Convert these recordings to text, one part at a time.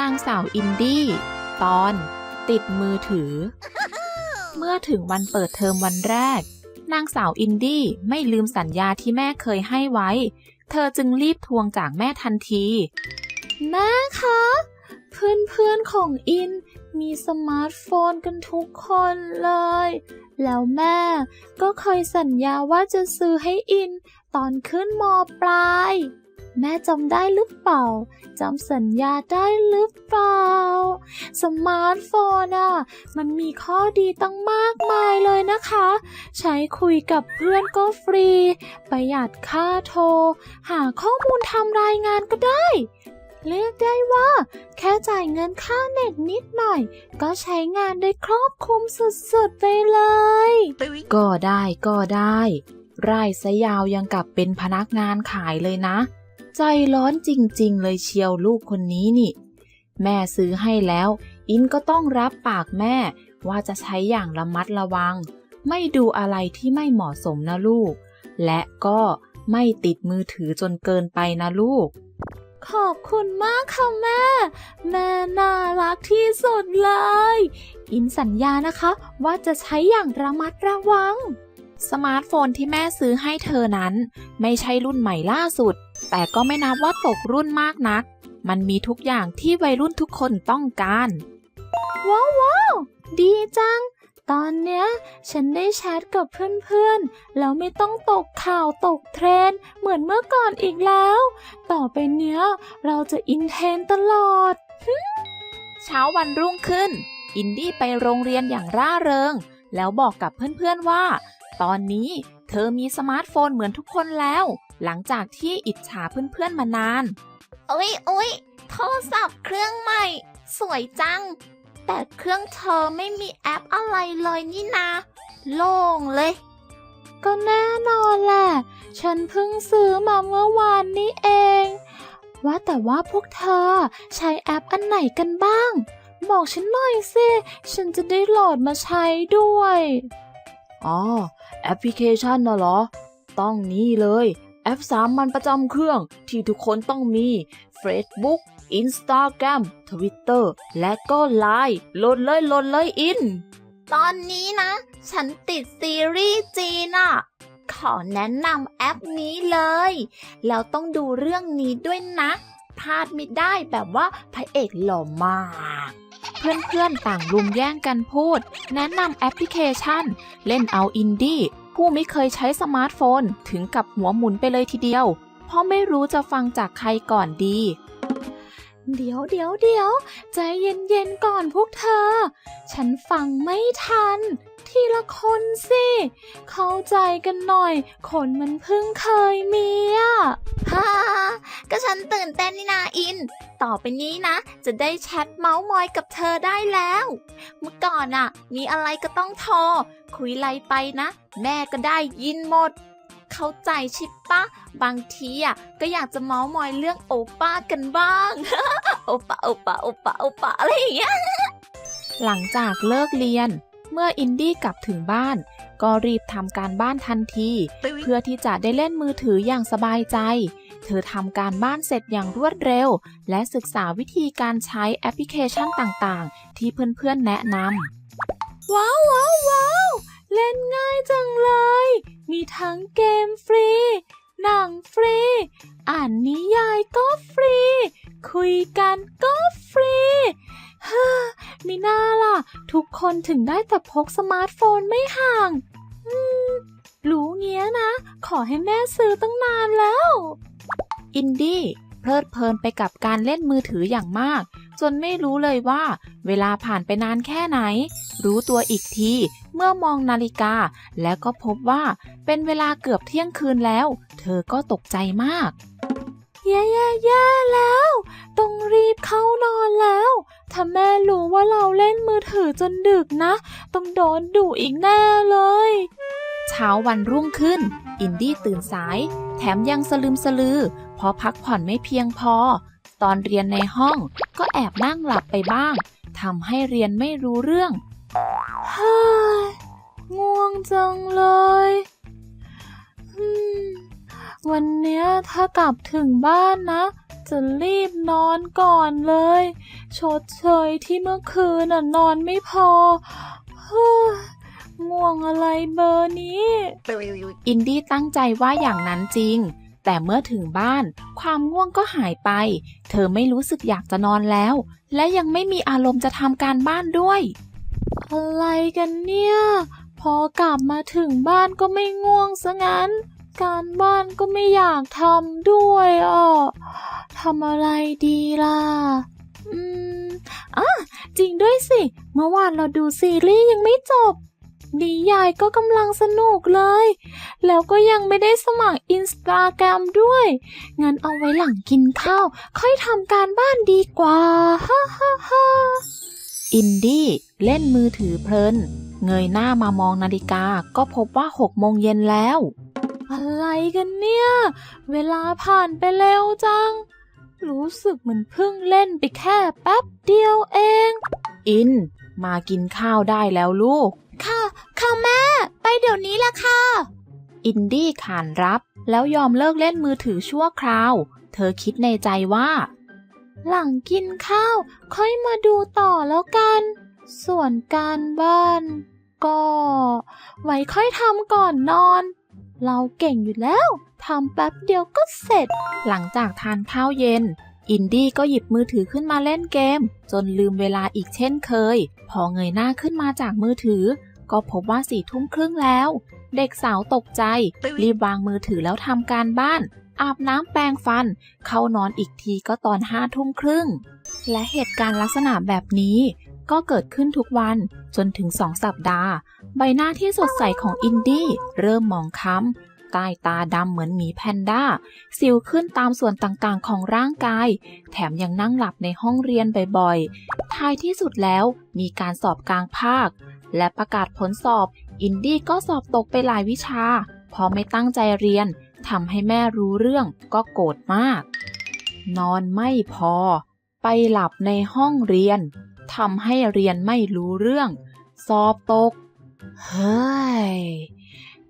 นางสาวอินดี้ ตอน ติดมือถือ เมื่อถึงวันเปิดเทอมวันแรก นางสาวอินดี้ไม่ลืมสัญญาที่แม่เคยให้ไว้ เธอจึงรีบทวงจากแม่ทันที แม่คะ เพื่อนเพื่อนๆของอิน มีสมาร์ทโฟนกันทุกคนเลย แล้วแม่ก็เคยสัญญาว่าจะซื้อให้อินตอนขึ้นมปลาย แม่จำได้หรือเปล่าจำสัญญาได้หรือเปล่า สมาร์ทโฟนอะ มันมีข้อดีตั้งมากมายเลยนะคะ ใช้คุยกับเพื่อนก็ฟรี ประหยัดค่าโทร หาข้อมูลทำรายงานก็ได้ เรียกได้ว่า แค่จ่ายเงินค่าเน็ตนิดหน่อย ก็ใช้งานได้ครอบคลุมสุดๆไปเลย ก็ได้ก็ได้ไร่ซะยาวยังกับเป็นพนักงานขายเลยนะ ใจร้อนจริงๆ เลยเชียวลูกคนนี้นี่ แม่ซื้อให้แล้ว อินก็ต้องรับปากแม่ว่าจะใช้อย่างระมัดระวัง ไม่ดูอะไรที่ไม่เหมาะสมนะลูก และก็ไม่ติดมือถือจนเกินไปนะลูก ขอบคุณมากค่ะแม่ แม่น่ารักที่สุดเลย อินสัญญานะคะว่าจะใช้อย่างระมัดระวัง สมาร์ทโฟนที่แม่ซื้อให้เธอนั้น ไม่ใช่รุ่นใหม่ล่าสุด แต่ก็ไม่นับว่าตกรุ่นมากนัก มันมีทุกอย่างที่วัยรุ่นทุกคนต้องการ ว้าววดีจัง ตอนเนี้ย ฉันได้แชทกับเพื่อนๆ แล้วไม่ต้องตกข่าวตกเทรนด์เหมือนเมื่อก่อนอีกแล้ว ต่อไปเนี้ย เราจะอินเทรนด์ตลอด เช้าวันรุ่งขึ้น อินดี้ไปโรงเรียนอย่างร่าเริง แล้วบอกกับเพื่อนๆว่า ตอนนี้เธอมีสมาร์ทโฟนเหมือนทุกคนแล้ว หลังจากที่อิจฉาเพื่อนๆมานานอุ๊ยอุ๊ยโทรศัพท์เครื่องใหม่ สวยจัง แต่เครื่องเธอไม่มีแอปอะไรเลยนี่นา โล่งเลย ก็แน่นอนแหละ ฉันเพิ่งซื้อมาเมื่อวานนี้เอง ว่าแต่ว่าพวกเธอใช้แอปอันไหนกันบ้าง บอกฉันหน่อยสิ ฉันจะได้โหลดมาใช้ด้วย อ๋อ แอปพลิเคชันน่ะเหรอ ต้องนี่เลย แอปสามัญประจำเครื่องที่ทุกคนต้องมี Facebook Instagram Twitter และก็ Line โหลดเลยโหลดเลยอิน ตอนนี้นะ ฉันติดซีรีส์จีนอะขอแนะนำแอปนี้เลย แล้วต้องดูเรื่องนี้ด้วยนะพลาดไม่ได้แบบว่าพระเอกหล่อมาก เพื่อนๆต่างรุมแย่งกันพูด แนะนำแอปพลิเคชัน เล่นเอาอินดี้ผู้ไม่เคยใช้สมาร์ทโฟน ถึงกับหัวหมุนไปเลยทีเดียว เพราะไม่รู้จะฟังจากใครก่อนดี เดี๋ยวเดี๋ยวเดี๋ยวใจเย็นๆก่อนพวกเธอ ฉันฟังไม่ทัน ทีละคนสิ เข้าใจกันหน่อย คนมันเพิ่งเคยมีอะฮ่าก็ฉันตื่นเต้นนี่นาอิน ต่อไปนี้นะ จะได้แชทเมาส์มอยกับเธอได้แล้ว เมื่อก่อนอะมีอะไรก็ต้องโทรคุยไลไปนะ แม่ก็ได้ยินหมด เข้าใจชิปปะบางทีอะก็อยากจะเมาส์มอยเรื่องโอป้ากันบ้าง โอป้าโอป้าโอป้าโอป้าอะไรอย่างเงี้ยหลังจากเลิกเรียน เมื่ออินดี้กลับถึงบ้าน ก็รีบทำการบ้านทันที เพื่อที่จะได้เล่นมือถืออย่างสบายใจ เธอทำการบ้านเสร็จอย่างรวดเร็ว และศึกษาวิธีการใช้แอปพลิเคชันต่างๆ ที่เพื่อนๆแนะนำว้าวว้าวว้าวเล่นง่ายจังเลยมี ทั้งเกมฟรี หนังฟรี อ่านนิยายก็ฟรี คุยกันก็ฟรีฮ้ามีหน้าล่ะ ทุกคนถึงได้แต่พกสมาร์ทโฟนไม่ห่าง อืม รู้เงี้ยนะ ขอให้แม่ซื้อตั้งนานแล้ว อินดี้ เพลิดเพลินไปกับการเล่นมือถืออย่างมาก จนไม่รู้เลยว่า เวลาผ่านไปนานแค่ไหน รู้ตัวอีกทีเมื่อมองนาฬิกา แล้วก็พบว่าเป็นเวลาเกือบเที่ยงคืนแล้ว เธอก็ตกใจมากแย่แย่แย่แล้ว ต้องรีบเข้านอนแล้ว ถ้าแม่รู้ว่าเราเล่นมือถือจนดึกนะ ต้องโดนดุอีกแน่เลย เช้าวันรุ่งขึ้น อินดี้ตื่นสาย แถมยังสลืมสลือ เพราะพักผ่อนไม่เพียงพอ ตอนเรียนในห้องก็แอบนั่งหลับไปบ้างทำให้เรียนไม่รู้เรื่องเฮ้ยง่วงจังเลยวันเนี้ยถ้ากลับถึงบ้านนะ จะรีบนอนก่อนเลย ชดเชยที่เมื่อคืนน่ะนอนไม่พอ ง่วงอะไรเบอร์นี้ อินดี้ตั้งใจว่าอย่างนั้นจริง แต่เมื่อถึงบ้าน ความง่วงก็หายไป เธอไม่รู้สึกอยากจะนอนแล้ว และยังไม่มีอารมณ์จะทำการบ้านด้วย อะไรกันเนี่ย พอกลับมาถึงบ้านก็ไม่ง่วงซะงั้น การบ้านก็ไม่อยากทำด้วยอะทำอะไรดีล่ะ อืมอะจริงด้วยสิ เมื่อวานเราดูซีรีส์ยังไม่จบ นิยายก็กำลังสนุกเลย แล้วก็ยังไม่ได้สมัครอินสตาแกรมด้วย งั้นเอาไว้หลังกินข้าว ค่อยทำการบ้านดีกว่าฮ่าฮ่าฮ่าอินดี้เล่นมือถือเพลิน เงยหน้ามามองนาฬิกาก็พบว่าหกโมงเย็นแล้ว อะไรกันเนี่ย เวลาผ่านไปเร็วจัง รู้สึกเหมือนเพิ่งเล่นไปแค่แป๊บเดียวเอง อินมากินข้าวได้แล้วลูก ค่ะ ค่ะแม่ ไปเดี๋ยวนี้ละค่ะ อินดี้ขานรับ แล้วยอมเลิกเล่นมือถือชั่วคราว เธอคิดในใจว่า หลังกินข้าว ค่อยมาดูต่อแล้วกัน ส่วนการบ้าน ก็ ไว้ค่อยทำก่อนนอน เราเก่งอยู่แล้วทำแป๊บเดียวก็เสร็จ หลังจากทานข้าวเย็น อินดี้ก็หยิบมือถือขึ้นมาเล่นเกม จนลืมเวลาอีกเช่นเคย พอเงยหน้าขึ้นมาจากมือถือ ก็พบว่าสี่ทุ่มครึ่งแล้ว เด็กสาวตกใจ รีบวางมือถือแล้วทำการบ้าน อาบน้ำแปรงฟัน เข้านอนอีกทีก็ตอนห้าทุ่มครึ่ง และเหตุการณ์ลักษณะแบบนี้ก็เกิดขึ้นทุกวันจนถึงสองสัปดาห์ ใบหน้าที่สดใสของอินดี้เริ่มหมองคล้ำ ใต้ตาดำเหมือนหมีแพนด้า สิวขึ้นตามส่วนต่างๆของร่างกาย แถมยังนั่งหลับในห้องเรียนบ่อยๆ ท้ายที่สุดแล้วมีการสอบกลางภาค และประกาศผลสอบ อินดี้ก็สอบตกไปหลายวิชา พอไม่ตั้งใจเรียนทำให้แม่รู้เรื่องก็โกรธมาก นอนไม่พอ ไปหลับในห้องเรียนทำให้เรียนไม่รู้เรื่อง สอบตก เฮ้ย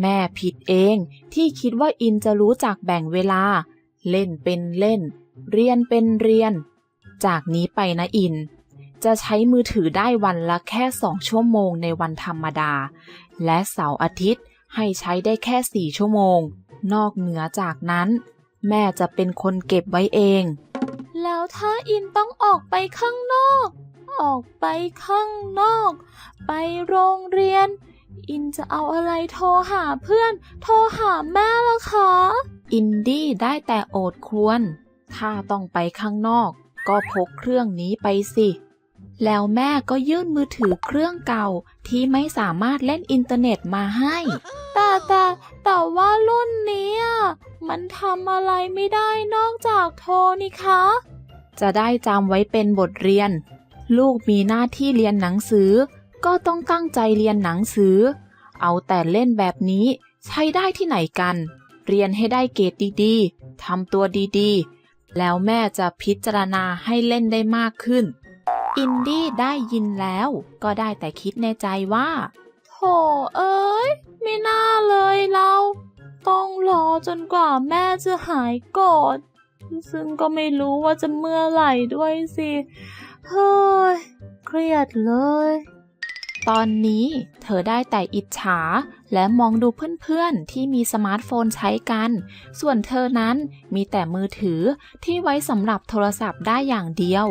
แม่ผิดเองที่คิดว่าอินจะรู้จักแบ่งเวลา เล่นเป็นเล่น เรียนเป็นเรียน จากนี้ไปนะอิน จะใช้มือถือได้วันละแค่สองชั่วโมงในวันธรรมดา และเสาร์อาทิตย์ให้ใช้ได้แค่สี่ชั่วโมง นอกเหนือจากนั้น แม่จะเป็นคนเก็บไว้เอง แล้วถ้าอินต้องออกไปข้างนอก ออกไปข้างนอก ไปโรงเรียน อินจะเอาอะไรโทรหาเพื่อน โทรหาแม่ล่ะคะ อินดี้ได้แต่โอดครวญถ้าต้องไปข้างนอก ก็พกเครื่องนี้ไปสิ แล้วแม่ก็ยื่นมือถือเครื่องเก่าที่ไม่สามารถเล่นอินเทอร์เน็ตมาให้ แต่แต่แต่ว่ารุ่นนี้อะมันทำอะไรไม่ได้นอกจากโทรนี่คะ จะได้จำไว้เป็นบทเรียน ลูกมีหน้าที่เรียนหนังสือ ก็ต้องตั้งใจเรียนหนังสือ เอาแต่เล่นแบบนี้ใช้ได้ที่ไหนกัน เรียนให้ได้เกรดดีๆทำตัวดีๆ แล้วแม่จะพิจารณาให้เล่นได้มากขึ้น อินดี้ได้ยินแล้วก็ได้แต่คิดในใจว่าโถเอ้ย ไม่น่าเลยเรา ต้องรอจนกว่าแม่จะหายโกรธซึ่งก็ไม่รู้ว่าจะเมื่อไหร่ด้วยสิ เฮ้ย เครียดเลย ตอนนี้เธอได้แต่อิจฉาและมองดูเพื่อนๆที่มีสมาร์ทโฟนใช้กัน ส่วนเธอนั้นมีแต่มือถือที่ไว้สำหรับโทรศัพท์ได้อย่างเดียว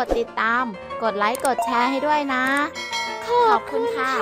กดติดตาม กดไลค์ กดแชร์ให้ด้วยนะ ขอบคุณค่ะ